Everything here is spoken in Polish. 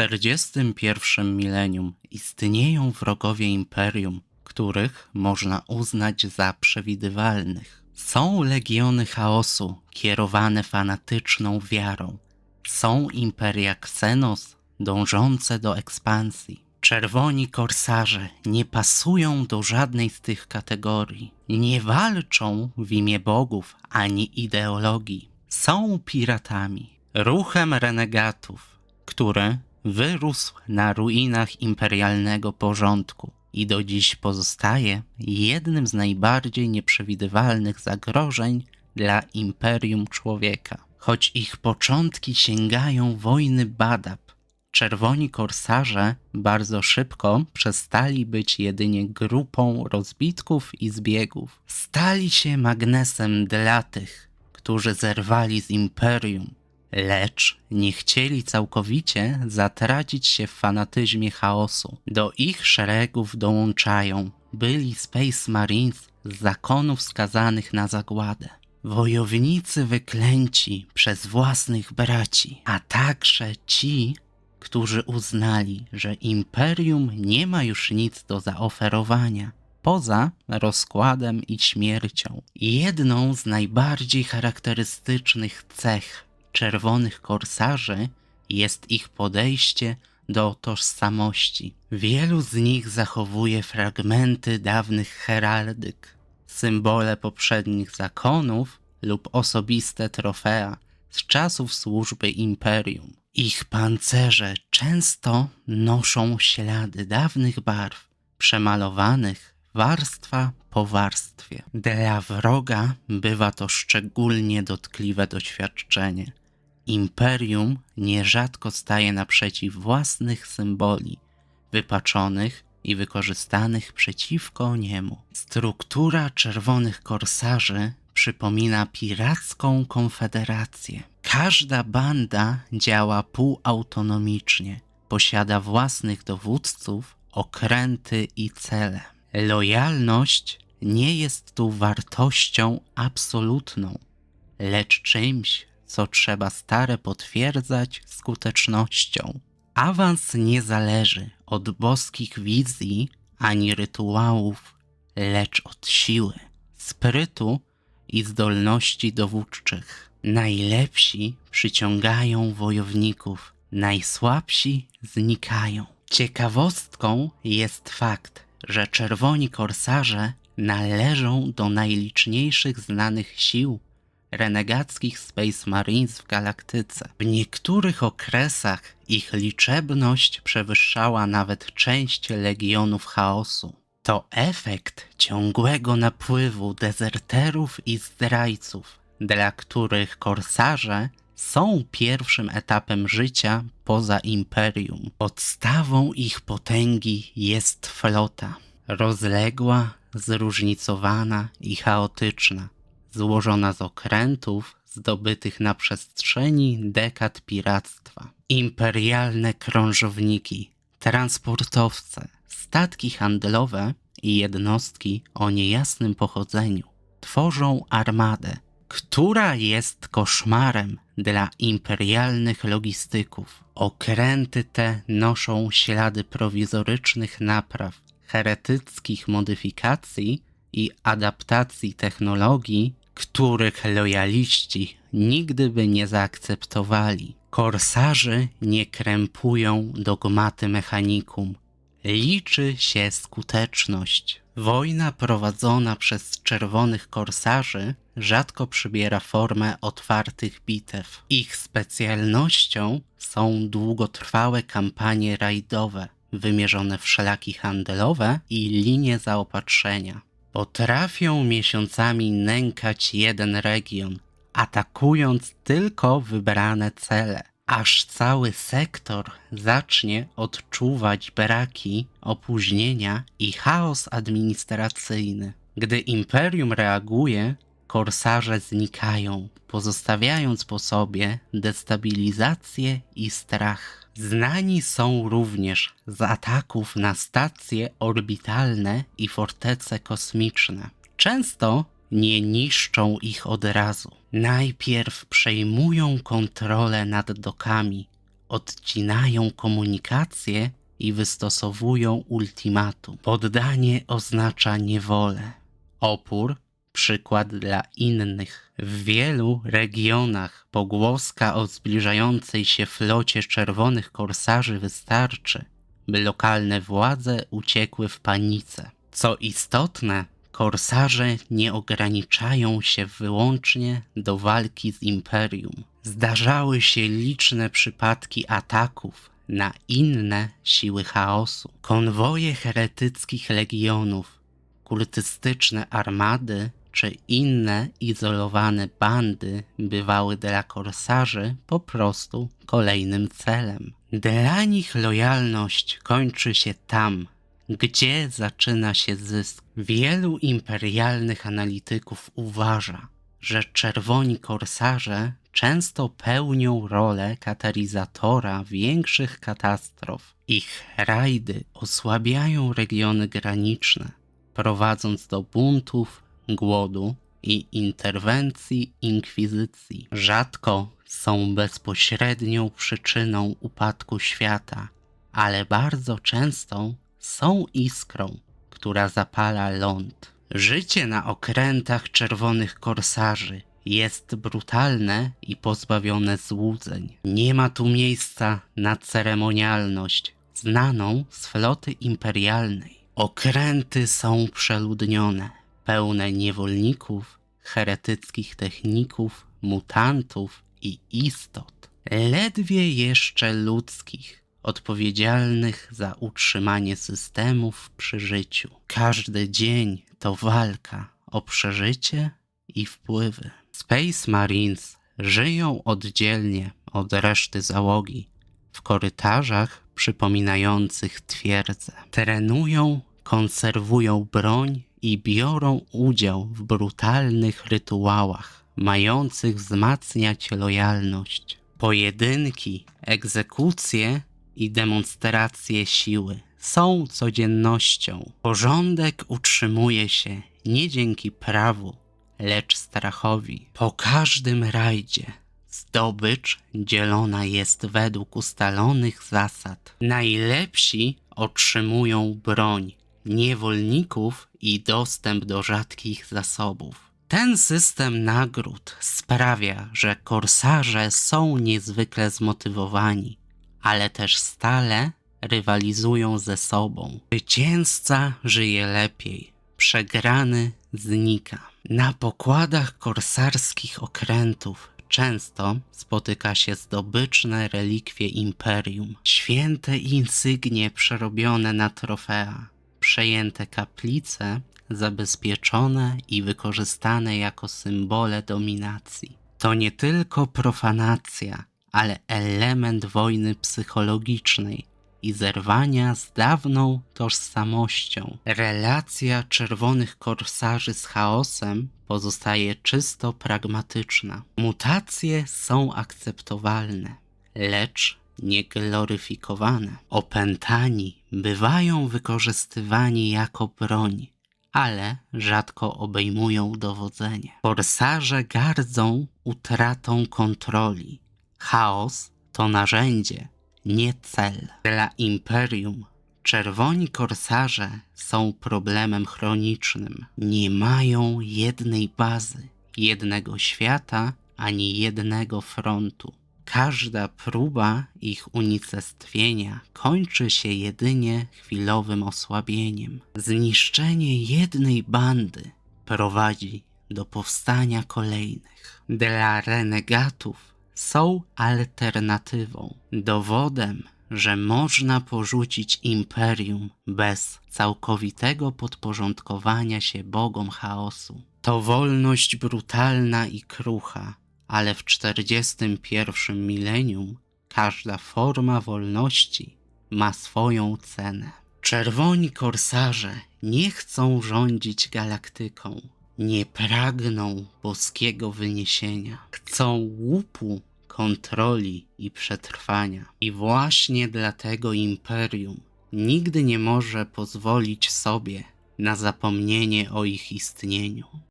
41 milenium istnieją wrogowie imperium, których można uznać za przewidywalnych. Są legiony chaosu kierowane fanatyczną wiarą. Są imperia Xenos dążące do ekspansji. Czerwoni korsarze nie pasują do żadnej z tych kategorii. Nie walczą w imię bogów ani ideologii. Są piratami, ruchem renegatów, który wyrósł na ruinach imperialnego porządku i do dziś pozostaje jednym z najbardziej nieprzewidywalnych zagrożeń dla imperium człowieka. Choć ich początki sięgają wojny Badab, czerwoni korsarze bardzo szybko przestali być jedynie grupą rozbitków i zbiegów. Stali się magnesem dla tych, którzy zerwali z imperium, lecz nie chcieli całkowicie zatracić się w fanatyzmie chaosu. Do ich szeregów dołączają byli Space Marines z zakonów skazanych na zagładę. Wojownicy wyklęci przez własnych braci, a także ci, którzy uznali, że imperium nie ma już nic do zaoferowania poza rozkładem i śmiercią. Jedną z najbardziej charakterystycznych cech czerwonych korsarzy jest ich podejście do tożsamości. Wielu z nich zachowuje fragmenty dawnych heraldyk, symbole poprzednich zakonów lub osobiste trofea z czasów służby imperium. Ich pancerze często noszą ślady dawnych barw, przemalowanych warstwa po warstwie. Dla wroga bywa to szczególnie dotkliwe doświadczenie. Imperium nierzadko staje naprzeciw własnych symboli, wypaczonych i wykorzystanych przeciwko niemu. Struktura czerwonych korsarzy przypomina piracką konfederację. Każda banda działa półautonomicznie, posiada własnych dowódców, okręty i cele. Lojalność nie jest tu wartością absolutną, lecz czymś, co trzeba stare potwierdzać skutecznością. Awans nie zależy od boskich wizji ani rytuałów, lecz od siły, sprytu i zdolności dowódczych. Najlepsi przyciągają wojowników, najsłabsi znikają. Ciekawostką jest fakt, że czerwoni korsarze należą do najliczniejszych znanych sił renegackich Space Marines w galaktyce. W niektórych okresach ich liczebność przewyższała nawet część legionów chaosu. To efekt ciągłego napływu dezerterów i zdrajców, dla których korsarze są pierwszym etapem życia poza imperium. Podstawą ich potęgi jest flota. Rozległa, zróżnicowana i chaotyczna, złożona z okrętów zdobytych na przestrzeni dekad piractwa. Imperialne krążowniki, transportowce, statki handlowe i jednostki o niejasnym pochodzeniu tworzą armadę, która jest koszmarem dla imperialnych logistyków. Okręty te noszą ślady prowizorycznych napraw, heretyckich modyfikacji i adaptacji technologii, których lojaliści nigdy by nie zaakceptowali. Korsarzy nie krępują dogmaty mechanikum. Liczy się skuteczność. Wojna prowadzona przez czerwonych korsarzy rzadko przybiera formę otwartych bitew. Ich specjalnością są długotrwałe kampanie rajdowe, wymierzone w szlaki handlowe i linie zaopatrzenia. Potrafią miesiącami nękać jeden region, atakując tylko wybrane cele, aż cały sektor zacznie odczuwać braki, opóźnienia i chaos administracyjny. Gdy imperium reaguje, korsarze znikają, pozostawiając po sobie destabilizację i strach. Znani są również z ataków na stacje orbitalne i fortece kosmiczne. Często nie niszczą ich od razu. Najpierw przejmują kontrolę nad dokami, odcinają komunikację i wystosowują ultimatum. Poddanie oznacza niewolę. Opór przykład dla innych. W wielu regionach pogłoska o zbliżającej się flocie czerwonych korsarzy wystarczy, by lokalne władze uciekły w panice. Co istotne, korsarze nie ograniczają się wyłącznie do walki z imperium. Zdarzały się liczne przypadki ataków na inne siły chaosu. Konwoje heretyckich legionów, kultystyczne armady czy inne izolowane bandy bywały dla korsarzy po prostu kolejnym celem. Dla nich lojalność kończy się tam, gdzie zaczyna się zysk. Wielu imperialnych analityków uważa, że czerwoni korsarze często pełnią rolę katalizatora większych katastrof. Ich rajdy osłabiają regiony graniczne, prowadząc do buntów, głodu i interwencji inkwizycji. Rzadko są bezpośrednią przyczyną upadku świata, ale bardzo często są iskrą, która zapala ląd. Życie na okrętach czerwonych korsarzy jest brutalne i pozbawione złudzeń. Nie ma tu miejsca na ceremonialność, znaną z floty imperialnej. Okręty są przeludnione, pełne niewolników, heretyckich techników, mutantów i istot, ledwie jeszcze ludzkich, odpowiedzialnych za utrzymanie systemów przy życiu. Każdy dzień to walka o przeżycie i wpływy. Space Marines żyją oddzielnie od reszty załogi, w korytarzach przypominających twierdzę. Trenują, konserwują broń i biorą udział w brutalnych rytuałach, mających wzmacniać lojalność. Pojedynki, egzekucje i demonstracje siły są codziennością. Porządek utrzymuje się nie dzięki prawu, lecz strachowi. Po każdym rajdzie zdobycz dzielona jest według ustalonych zasad. Najlepsi otrzymują broń, niewolników i dostęp do rzadkich zasobów. Ten system nagród sprawia, że korsarze są niezwykle zmotywowani, ale też stale rywalizują ze sobą. Zwycięzca żyje lepiej, przegrany znika. Na pokładach korsarskich okrętów często spotyka się zdobyczne relikwie imperium, święte insygnie przerobione na trofea, przejęte kaplice zabezpieczone i wykorzystane jako symbole dominacji. To nie tylko profanacja, ale element wojny psychologicznej i zerwania z dawną tożsamością. Relacja czerwonych korsarzy z chaosem pozostaje czysto pragmatyczna. Mutacje są akceptowalne, lecz niegloryfikowane. Opętani bywają wykorzystywani jako broń, ale rzadko obejmują dowodzenie. Korsarze gardzą utratą kontroli. Chaos to narzędzie, nie cel. Dla imperium czerwoni korsarze są problemem chronicznym. Nie mają jednej bazy, jednego świata ani jednego frontu. Każda próba ich unicestwienia kończy się jedynie chwilowym osłabieniem. Zniszczenie jednej bandy prowadzi do powstania kolejnych. Dla renegatów są alternatywą, dowodem, że można porzucić imperium bez całkowitego podporządkowania się bogom chaosu. To wolność brutalna i krucha, ale w 41 milenium każda forma wolności ma swoją cenę. Czerwoni korsarze nie chcą rządzić galaktyką, nie pragną boskiego wyniesienia, chcą łupu kontroli i przetrwania. I właśnie dlatego imperium nigdy nie może pozwolić sobie na zapomnienie o ich istnieniu.